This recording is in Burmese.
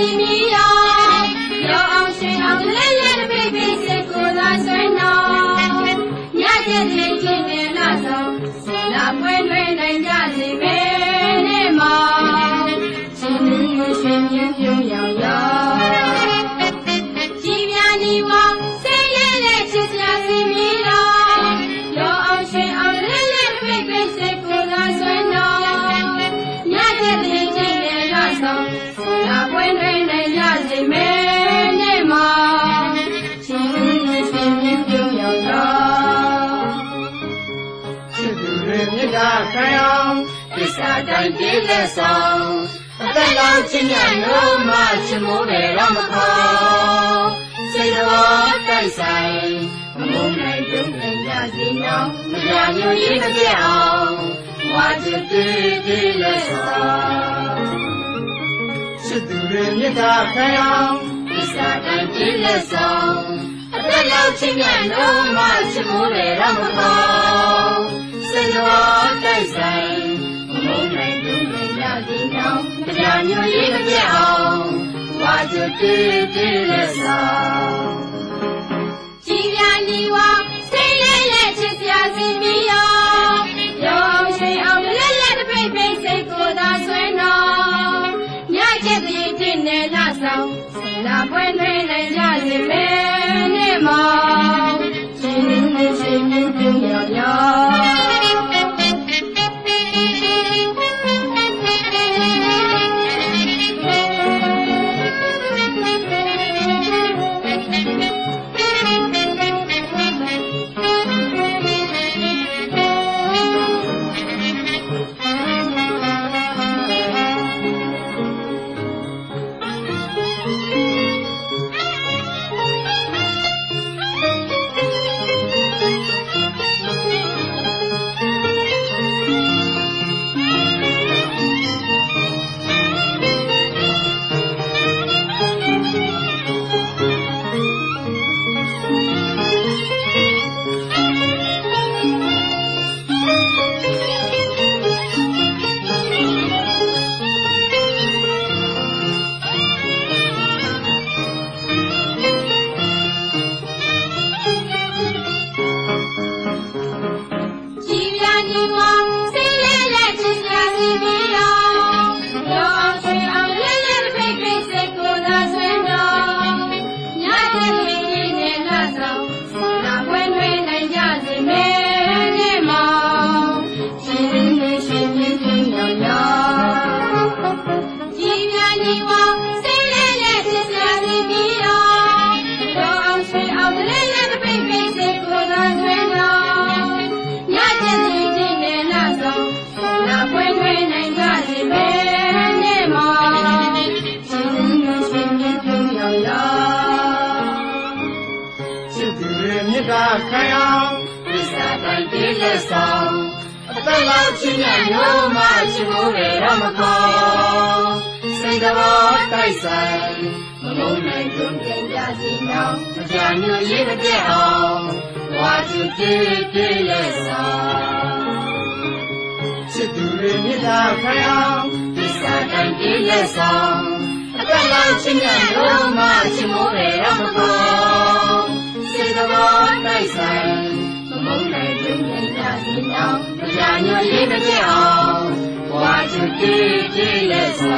စီမီယောရောအောင်ရွှေအောင်လေးရဲ့ဖိတ်ဖိတ်စစ်ကိုသာဆွေးနော်ညကျတဲ့ချင်းနဲ့ ခံအောင်သစ္စာတိုင်းပြည့်လက်ဆောင်အသက်လောက်ချင်းမြတ်လို့မှချင်မိုးတယ်တော့မခေါ်စိတ်တော်တိုက်ဆိုင်မမုန်းနိုင်ပြုံးနိုင်ကြစီနောင်မကြညွရေးမပြအောင်ဝါချစ်ပြေးပြေးလက်ဆောင်ချစ်သူတွေမြတ်တာခံအောင်သစ္စာတိုင်းပြည့်လက်ဆောင်အသက်လောက်ချင်းမြတ်လို့မှချင်မိုးတယ်တော့မခေါ်စိတ် နိုင်ကြစီနောင်မကြညွရေးမပြအောင်ဝါချစ်ပြေးပြေးလက်ဆောင်ကြည်ပြနီဝါစိတ်လေးလက်ချစ်စရာစီမီယောရောင်ရွှေအောင်လက်လက်တပိတ်ပိတ်စိတ်ကိုသာဆွဲနော်ညကျက်တည်းထင်းနေလာဆောင်လာပွဲနှွေး တွေမြတ်တာခံအောင်သစ္စာတိုင်းပြည့်လက်ဆောင်အသက်လောက်ချင်းမြတ်လို့မှချင်မိုးတယ်တော့မခေါ်စိတ်တော်တိုက်ဆိုင်မမုန်းနိုင်ပြုံးပြန်ကြစီနောင်မကြညွရေးမပြတ်အောင်ဝါချစ်ပြေးပြေးလက်ဆောင်ချစ်သူတွေမြတ်တာခံအောင်သစ္စာတိုင်းပြည့်လက်ဆောင်အသက်လောက်ချင်းမြတ်လို့မှချင်မိုးတယ်တော့မခေါ်စေတတော်တို က်ဆိုင်မမုန်းနိုင်ပြုံးနိုင်ကြစီနောင်မကြညွရေးမပြတ်အောင်ဘဝချစ်ပြေးပြေးလက်ဆောင်